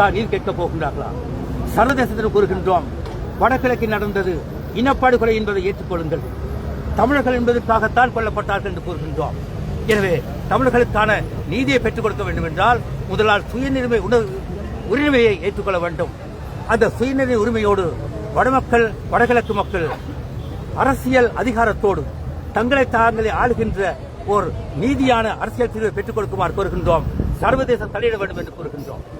இதற்காக நீர் கேட்கப் போகின்றார்களா? சர்வதேசத்தில் கூறுகின்றோம் வடகிழக்கில் நடந்தது இனப்படுகொலை என்பதை ஏற்றுக்கொள்ளுங்கள். தமிழர்கள் என்பதற்காகத்தான் கொல்லப்பட்டார்கள் என்று கூறுகின்றோம். எனவே தமிழர்களுக்கான நீதியை பெற்றுக் கொடுக்க வேண்டும் என்றால் முதலால் சுயநிர்மை உண- உரிமையை ஏற்றுக்கொள்ள வேண்டும். அந்த சுயநிர்ணய உரிமையோடு வடமக்கள் வடகிழக்கு மக்கள் அரசியல் அதிகாரத்தோடு தங்களை தாங்களே ஆளுகின்ற ஒரு நீதியான அரசியல் தீர்வை பெற்றுக் கொடுக்குமாறு கோருகின்றோம். சர்வதேசம் தலையிட வேண்டும் என்று கூறுகின்றோம்.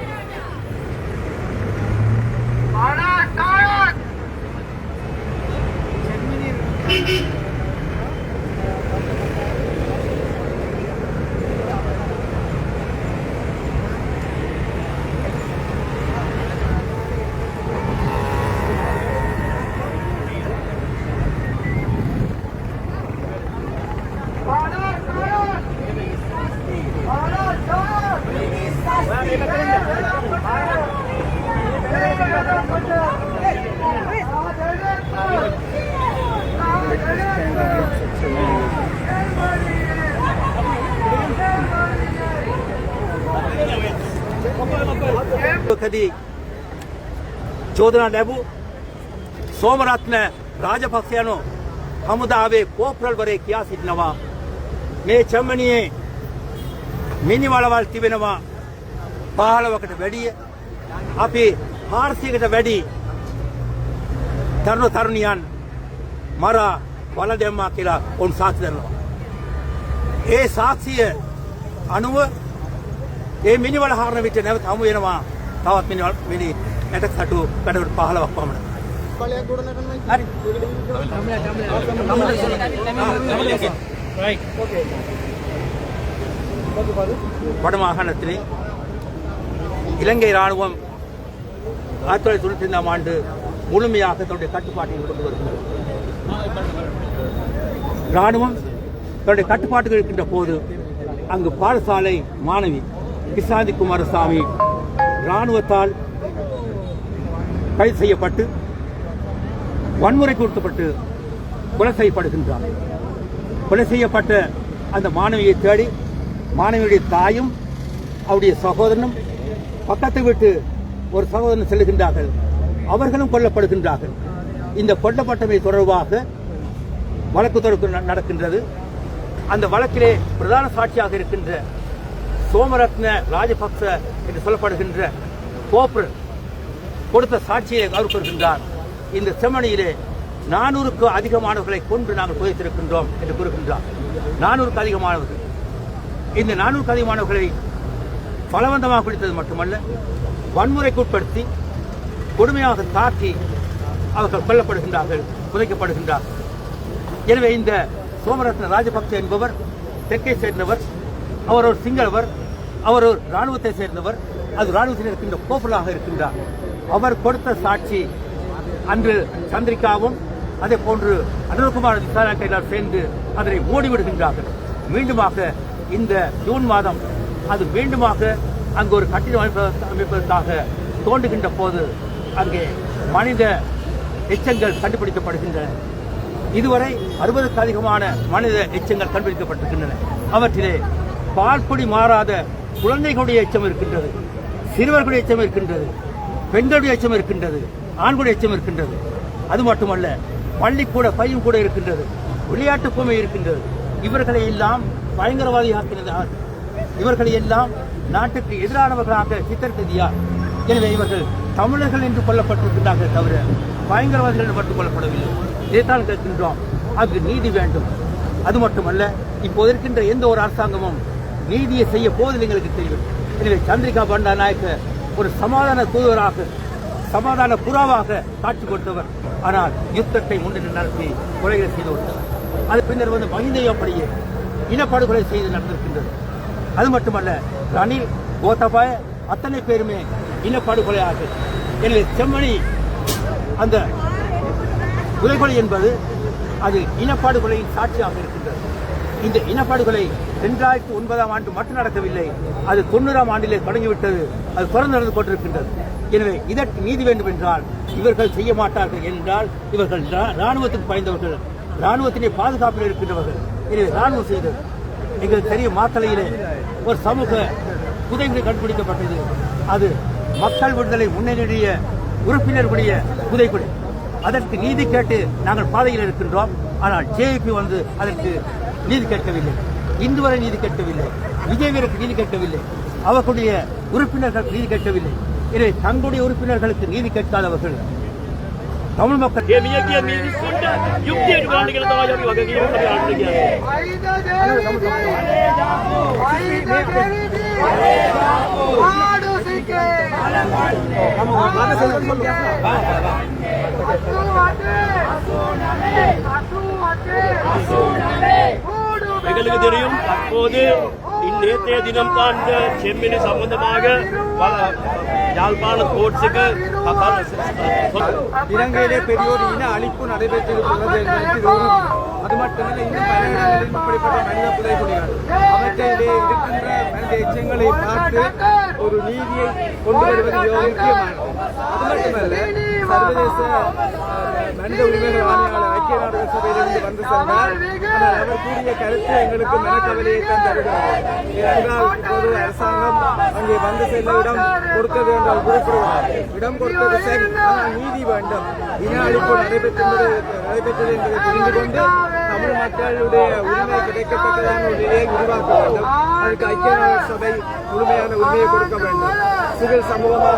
කදී චෝදනා ලැබූ සෝමරත්න රාජපක්ෂ යනු හමුදාවේ කෝප්‍රල්වරේ කියා සිටිනවා මේ චම්මනියේ මිනිවලවල් තිබෙනවා පහළවකට වැඩිය අපි හාර්සියකට වැඩි තරුණ තරුණියන් මරා වල දැම්මා කියලා ඔවුන් සාක්ෂි දරනවා. ඒ සාක්ෂිය අනුව ඒ මිනිවල හරන විට නැවත හමු වෙනවා තවත් මිනිවල් මිනි නැටක් සටු කඩකට 15ක් පමණ. හරි. வடமாகாணத்திலே இலங்கை ராணுவம் ஆயிரத்தி தொள்ளாயிரத்தி தொண்ணூத்தி ஐந்தாம் ஆண்டு முழுமையாக தன்னுடைய கட்டுப்பாட்டில் கொண்டு வருகிறது ராணுவம் தன்னுடைய கட்டுப்பாட்டுகள் இருக்கின்ற போது அங்கு பாடசாலை மாணவி கிருஷ்ணாந்தி குமாரசாமி ராணுவத்தால் கைது செய்யப்பட்டு வன்முறை கொடுத்தப்பட்டு கொலை செய்யப்படுகின்றார். கொலை செய்யப்பட்ட அந்த மாணவியை தேடி மாணவியுடைய தாயும் அவருடைய சகோதரனும் பக்கத்தை விட்டு ஒரு சகோதரன் செல்கின்றார்கள். அவர்களும் கொல்லப்படுகின்றார்கள். இந்த கொல்லப்பட்டமை தொடர்பாக வழக்கு தொடர்பு ந- நடக்கின்றது. அந்த வழக்கிலே பிரதான சாட்சியாக இருக்கின்ற சோமரத்ன ராஜபக்ச என்று சொல்லப்படுகின்ற கோப்பு கொடுத்த சாட்சியை அவர் கூறுகின்றார். இந்த செம்மணியிலே நானூறுக்கு அதிகமானவர்களை கொண்டு நாங்கள் புதைத்திருக்கின்றோம் என்று கூறுகின்றார். நானூறுக்கு அதிகமானவர்கள். இந்த நானூறுக்கு அதிகமானவர்களை பலவந்தமாக பிடித்தது மட்டுமல்ல வன்முறைக்கு உட்படுத்தி கொடுமையாக தாக்கி அவர்கள் கொல்லப்படுகின்றார்கள் புதைக்கப்படுகின்றார்கள் எனவே இந்த சோமரத்ன ராஜபக்ச என்பவர் தெற்கை சேர்ந்தவர் அவர் ஒரு சிங்களவர் அவர் ஒரு ராணுவத்தை சேர்ந்தவர். அது ராணுவத்தில் இருக்கின்ற கோபலாக இருக்கின்றார். அவர் கொடுத்த சாட்சி அன்று சந்திரிகாவும் அதே போன்று அனுரகுமார் விசாரணையாளர் சேர்ந்து அதனை மூடிவிடுகின்றார்கள் மீண்டுமாக இந்த ஜூன் மாதம் அது மீண்டுமாக அங்கு ஒரு கட்டிடம் அமைப்பதற்கு- அமைப்பதற்காக தோண்டுகின்ற போது அங்கே மனித எச்சங்கள் கண்டுபிடிக்கப்படுகின்றன. இதுவரை அறுபதுக்கு அதிகமான மனித எச்சங்கள் கண்டுபிடிக்கப்பட்டிருக்கின்றன. அவற்றிலே பால்பொடி மாறாத குழந்தைகளுடைய எச்சம் இருக்கின்றது சிறுவர்களுடைய எச்சம் இருக்கின்றது பெண்களுடைய எச்சம் இருக்கின்றது ஆண்களுடைய எச்சம் இருக்கின்றது. அது மட்டுமல்ல பள்ளிக்கூட பையும் கூட இருக்கின்றது விளையாட்டு பொம்மை இருக்கின்றது. இவர்களை எல்லாம் பயங்கரவாதியாக்கினது யார் இவர்களை எல்லாம் நாட்டுக்கு எதிரானவர்களாக சித்தரித்தது யார்? எனவே இவர்கள் தமிழர்கள் என்று கொல்லப்பட்டிருக்கிறார்கள் தவிர பயங்கரவாதிகள் என்று மட்டும் கொல்லப்படவில்லை. இதைத்தான் கேட்கின்றோம். அதுக்கு நீதி வேண்டும். அது மட்டுமல்ல இப்போது இருக்கின்ற எந்த ஒரு அரசாங்கமும் நீதியை செய்ய போதில் எங்களுக்கு தெரியும். எனவே சந்திரிகா பண்டா நாயக்க ஒரு சமாதான தூதுவராக சமாதான புறாவாக காட்சி கொடுத்தவர். ஆனால் யுத்தத்தை முன்னிட்டு நடத்தி கொலைகள் செய்து கொடுத்தவர் அது பின்னர் வந்து மகிந்தையும் அப்படியே இனப்படுகொலை செய்து நடந்திருக்கின்றது. அது மட்டுமல்ல ரணில் கோத்தபாய அத்தனை பேருமே இனப்படுகொலையாக. எனவே செம்மணி அந்த புதைகொலை என்பது அது இனப்படுகொலையின் சாட்சியாக இருக்கின்றது. இந்த இனப்படுகொலை இரண்டாயிரத்தி ஒன்பதாம் ஆண்டு மட்டும் நடக்கவில்லை. அது தொண்ணூறாம் ஆண்டிலே தொடங்கிவிட்டது. அது தொடர்ந்து நடந்து கொண்டிருக்கின்றது. எனவே இதற்கு நீதி வேண்டும் என்றால் இவர்கள் செய்ய மாட்டார்கள் என்றால் இவர்கள் ராணுவத்துக்கு பயந்தவர்கள் ராணுவத்தினை பாதுகாப்பில் இருக்கின்றவர்கள். எனவே ராணுவம் செய்தது. எங்களுக்கு தெரியும் மாத்தலையிலே ஒரு சமூக புதைகுழி கண்டுபிடிக்கப்பட்டது. அது மக்கள் விடுதலை முன்னணியுடைய உறுப்பினர்களுடைய புதைக்குழி அதற்கு நீதி கேட்டு நாங்கள் பாதையில் இருக்கின்றோம். ஆனால் ஜேபி வந்து அதற்கு நீதி கேட்கவில்லை. இந்து வரை நீதி கேட்கவில்லை. விஜய் நீதி கேட்கவில்லை. அவர்களுடைய உறுப்பினர்களுக்கு நீதி கேட்கவில்லை. எனவே தங்களுடைய உறுப்பினர்களுக்கு நீதி கேட்காதவர்கள் தமிழ் மக்கள் Azul, Azul, Azul, Azul, எங்களுக்கு தெரியும் தற்போது நேற்றைய தினம் தான் இந்த செம்மணி சம்பந்தமாக யாழ்ப்பாண கோட்ஸுக்கு இலங்கையிலே பெரியோர் இன அழிப்பு நடைபெற்றிருக்கிறது என்பதற்கு அது மட்டுமல்ல இன்னும் பல இடங்களில் இப்படிப்பட்ட மனித புதைகுழிகள் அவற்றிலே இருக்கின்ற மனித எச்சங்களை பார்த்து ஒரு நீதியை கொண்டு வருவது முக்கியமானது. அது மட்டுமல்ல சர்வதேச மனித உரிமைகள் ஆணையாளர் ஐக்கிய நாடுகள் சபையிலிருந்து வந்து சென்றார். ஆனால் அவர் கூறிய கருத்து எங்களுக்கு மனக்கவலையை தான் தருகிறது ஏனென்றால் இப்போது அரசாங்கம் அங்கே வந்து செல்ல இடம் கொடுத்தது என்றால் குறிப்பிடுகிறார். இடம் கொடுத்தது சரி ஆனால் நீதி வேண்டும். இன அழிப்பு நடைபெற்றது நடைபெற்றது என்பதை புரிந்து கொண்டு தமிழ் மக்களுடைய உரிமை கிடைக்கத்தக்கதான ஒரு நிலையை உருவாக்க வேண்டும். அதுக்கு ஐக்கிய நாடுகள் சபை முழுமையான உரிமையை கொடுக்க வேண்டும். சிவில் சமூகமாக